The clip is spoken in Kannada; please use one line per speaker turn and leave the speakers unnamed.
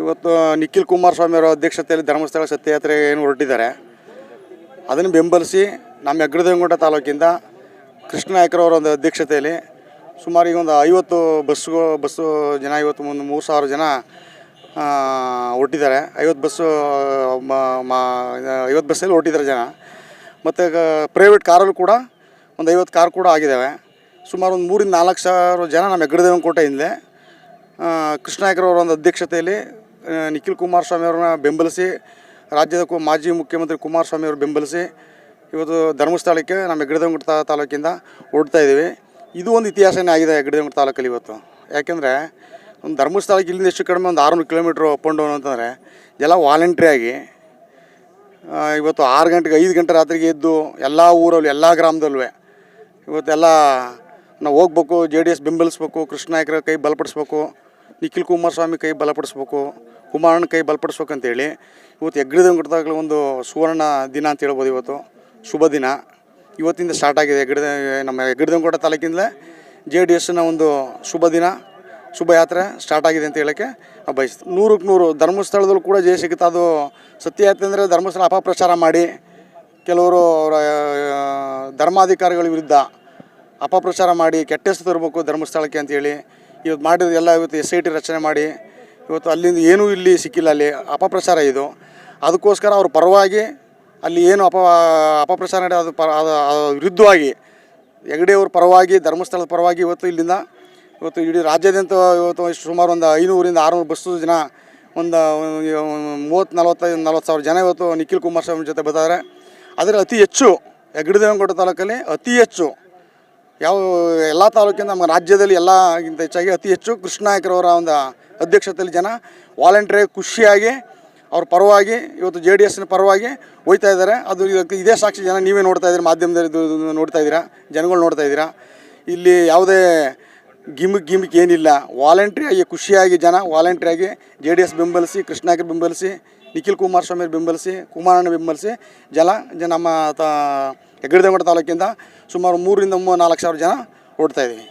ಇವತ್ತು ನಿಖಿಲ್ ಕುಮಾರಸ್ವಾಮಿ ಅವರ ಅಧ್ಯಕ್ಷತೆಯಲ್ಲಿ ಧರ್ಮಸ್ಥಳ ಸತ್ಯಯಾತ್ರೆ ಏನು ಹೊರಟಿದ್ದಾರೆ, ಅದನ್ನು ಬೆಂಬಲಿಸಿ ನಮ್ಮ ಹೆಗ್ಗಡದೇವನಗುಡ್ಡ ತಾಲೂಕಿಂದ ಕೃಷ್ಣ ನಾಯಕರವರ ಒಂದು ಅಧ್ಯಕ್ಷತೆಯಲ್ಲಿ ಸುಮಾರು ಈಗ ಒಂದು ಐವತ್ತು ಬಸ್ಸು ಬಸ್ಸು ಜನ ಇವತ್ತು ಒಂದು ಮೂರು ಸಾವಿರ ಜನ ಹೊರಟಿದ್ದಾರೆ. ಐವತ್ತು ಬಸ್ಸು ಐವತ್ತು ಬಸ್ಸಲ್ಲಿ ಹೊರಟಿದ್ದಾರೆ ಜನ. ಮತ್ತು ಪ್ರೈವೇಟ್ ಕಾರಲ್ಲೂ ಕೂಡ ಒಂದು ಐವತ್ತು ಕಾರ್ ಕೂಡ ಆಗಿದ್ದಾವೆ. ಸುಮಾರು ಒಂದು ಮೂರಿಂದ ನಾಲ್ಕು ಸಾವಿರ ಜನ ನಮ್ಮ ಹೆಗ್ಗಡದೇವನ ಕೋಟೆಯಿಂದಲೇ ಕೃಷ್ಣ ನಾಯಕರವರ ಒಂದು ಅಧ್ಯಕ್ಷತೆಯಲ್ಲಿ ನಿಖಿಲ್ ಕುಮಾರಸ್ವಾಮಿ ಅವ್ರನ್ನ ಬೆಂಬಲಿಸಿ, ರಾಜ್ಯದ ಮಾಜಿ ಮುಖ್ಯಮಂತ್ರಿ ಕುಮಾರಸ್ವಾಮಿ ಅವರು ಬೆಂಬಲಿಸಿ ಇವತ್ತು ಧರ್ಮಸ್ಥಳಕ್ಕೆ ನಮ್ಮ ಹೆಗ್ಗಡದೇವನಗುಡ್ಡ ತಾ, ತಾಲೂಕಿಂದ ಹೊರಡ್ತಾ ಇದ್ದೀವಿ. ಇದು ಒಂದು ಇತಿಹಾಸನೇ ಆಗಿದೆ ಹೆಗ್ಗಡದೇವನಗುಡ್ಡ ತಾಲೂಕಲ್ಲಿ ಇವತ್ತು. ಯಾಕೆಂದರೆ ಒಂದು ಧರ್ಮಸ್ಥಳಕ್ಕೆ ಇಲ್ಲಿಂದ ಎಷ್ಟು ಕಡಿಮೆ ಒಂದು ಆರುನೂರು ಕಿಲೋಮೀಟ್ರ್ ಅಪ್ ಆ್ಯಂಡ್ ಡೌನ್ ಅಂತಂದರೆ ಎಲ್ಲ ವಾಲಂಟ್ರಿಯಾಗಿ ಇವತ್ತು ಆರು ಗಂಟೆಗೆ ಐದು ಗಂಟೆ ರಾತ್ರಿಗೆ ಎದ್ದು ಎಲ್ಲ ಊರಲ್ಲಿ, ಎಲ್ಲ ಗ್ರಾಮದಲ್ಲೂ ಇವತ್ತೆಲ್ಲ ನಾವು ಹೋಗ್ಬೇಕು, ಜೆ ಡಿ ಎಸ್ ಬೆಂಬಲಿಸ್ಬೇಕು, ಕೃಷ್ಣ ನಾಯಕರ ಕೈ ಬಲಪಡಿಸ್ಬೇಕು. ನಿಖಿಲ್ ಕುಮಾರಸ್ವಾಮಿ ಕೈ ಬಲಪಡಿಸ್ಬೇಕು ಕುಮಾರಣ್ಣ ಕೈ ಬಲಪಡಿಸ್ಬೇಕು ಅಂತೇಳಿ ಇವತ್ತು ಹೆಗ್ಗಡದಂಗಡದಾಗಲೂ ಒಂದು ಸುವರ್ಣ ದಿನ ಅಂತ ಹೇಳ್ಬೋದು ಇವತ್ತು. ಶುಭ ದಿನ. ಇವತ್ತಿಂದ ಸ್ಟಾರ್ಟ್ ಆಗಿದೆ ಹೆಗ್ಗಡ ನಮ್ಮ ಹೆಗ್ಗಡದಂಗೋಟ ತಾಲೂಕಿಂದಲೇ ಜೆ ಡಿ ಎಸ್ನ ಒಂದು ಶುಭ ದಿನ, ಶುಭ ಯಾತ್ರೆ ಸ್ಟಾರ್ಟ್ ಆಗಿದೆ ಅಂತ ಹೇಳೋಕ್ಕೆ ಬಯಸ್ತು, ನೂರಕ್ಕೆ ನೂರು ಧರ್ಮಸ್ಥಳದಲ್ಲೂ ಕೂಡ ಜಯ ಸಿಗುತ್ತೆ ಅದು ಸತ್ಯಯಾತ್ರೆ ಅಂದರೆ ಧರ್ಮಸ್ಥಳ ಅಪಪ್ರಚಾರ ಮಾಡಿ ಕೆಲವರು ಧರ್ಮಾಧಿಕಾರಿಗಳ ವಿರುದ್ಧ ಅಪಪ್ರಚಾರ ಮಾಡಿ ಕೆಟ್ಟ ಹೆಸರು ತರಬೇಕು ಧರ್ಮಸ್ಥಳಕ್ಕೆ ಅಂತೇಳಿ ಇವತ್ತು ಮಾಡಿದ ಎಲ್ಲ ಇವತ್ತು ಎಸ್ ಐ ಟಿ ರಚನೆ ಮಾಡಿ, ಇವತ್ತು ಅಲ್ಲಿಂದ ಏನೂ ಇಲ್ಲಿ ಸಿಕ್ಕಿಲ್ಲ, ಅಲ್ಲಿ ಅಪಪ್ರಚಾರ ಇದು. ಅದಕ್ಕೋಸ್ಕರ ಅವ್ರ ಪರವಾಗಿ ಅಲ್ಲಿ ಏನು ಅಪ, ಅಪಪ್ರಚಾರ ನಡೆ ಅದು ಪರ ವಿರುದ್ಧವಾಗಿ ಹೆಗಡೆಯವ್ರ ಪರವಾಗಿ, ಧರ್ಮಸ್ಥಳದ ಪರವಾಗಿ ಇವತ್ತು ಇಲ್ಲಿಂದ, ಇವತ್ತು ಇಡೀ ರಾಜ್ಯಾದ್ಯಂತ ಇವತ್ತು ಸುಮಾರು ಒಂದು ಐನೂರಿಂದ ಆರುನೂರು ಬಸ್ಸು ಜನ ಒಂದು ಮೂವತ್ತು, ನಲ್ವತ್ತೈದು, ನಲ್ವತ್ತು ಸಾವಿರ ಜನ ಇವತ್ತು ನಿಖಿಲ್ ಕುಮಾರಸ್ವಾಮಿ ಜೊತೆ ಬರ್ತಾರೆ. ಅದರಲ್ಲಿ ಅತಿ ಹೆಚ್ಚು ಹೆಗ್ಗಡದೇವನಕೋಟೆ ತಾಲೂಕಲ್ಲಿ ಅತಿ ಹೆಚ್ಚು ಯಾವ ಎಲ್ಲ ತಾಲೂಕಿನ ನಮ್ಮ ರಾಜ್ಯದಲ್ಲಿ ಎಲ್ಲಕ್ಕಿಂತ ಹೆಚ್ಚಾಗಿ ಅತಿ ಹೆಚ್ಚು ಕೃಷ್ಣ ನಾಯಕರವರ ಒಂದು ಅಧ್ಯಕ್ಷತೆಯಲ್ಲಿ ಜನ ವಾಲಂಟ್ರಿ ಖುಷಿಯಾಗಿ ಅವ್ರ ಪರವಾಗಿ ಇವತ್ತು ಜೆ ಡಿ ಎಸ್ನ ಪರವಾಗಿ ಹೋಯ್ತಾ ಇದ್ದಾರೆ. ಅದು ಇವತ್ತು ಇದೇ ಸಾಕ್ಷಿ ಜನ ನೀವೇ ನೋಡ್ತಾ ಇದ್ದೀರಿ, ಮಾಧ್ಯಮದಲ್ಲಿ ನೋಡ್ತಾ ಇದ್ದೀರಾ, ಜನಗಳು ನೋಡ್ತಾ ಇದ್ದೀರಾ. ಇಲ್ಲಿ ಯಾವುದೇ ಗಿಮಿಕ್ ಗಿಮಿಕ್ ಏನಿಲ್ಲ. ವಾಲಂಟ್ರಿಯಾಗಿ ಖುಷಿಯಾಗಿ ಜನ ವಾಲಂಟ್ರಿಯಾಗಿ ಜೆ ಡಿ ಎಸ್ ಬೆಂಬಲಿಸಿ ಕೃಷ್ಣಾಕರ್ ಬೆಂಬಲಿಸಿ, ನಿಖಿಲ್ ಕುಮಾರಸ್ವಾಮಿ ಬೆಂಬಲಿಸಿ ಕುಮಾರಣ್ಣ ಬೆಂಬಲಿಸಿ ಜನ ನಮ್ಮ ತ ಹೆಗ್ಗಡದೇವಗಡ ತಾಲೂಕಿಂದ ಸುಮಾರು ಮೂರರಿಂದ ಮೂ ನಾಲ್ಕು ಸಾವಿರ ಜನ ಓಡ್ತಾ ಇದ್ದೀವಿ.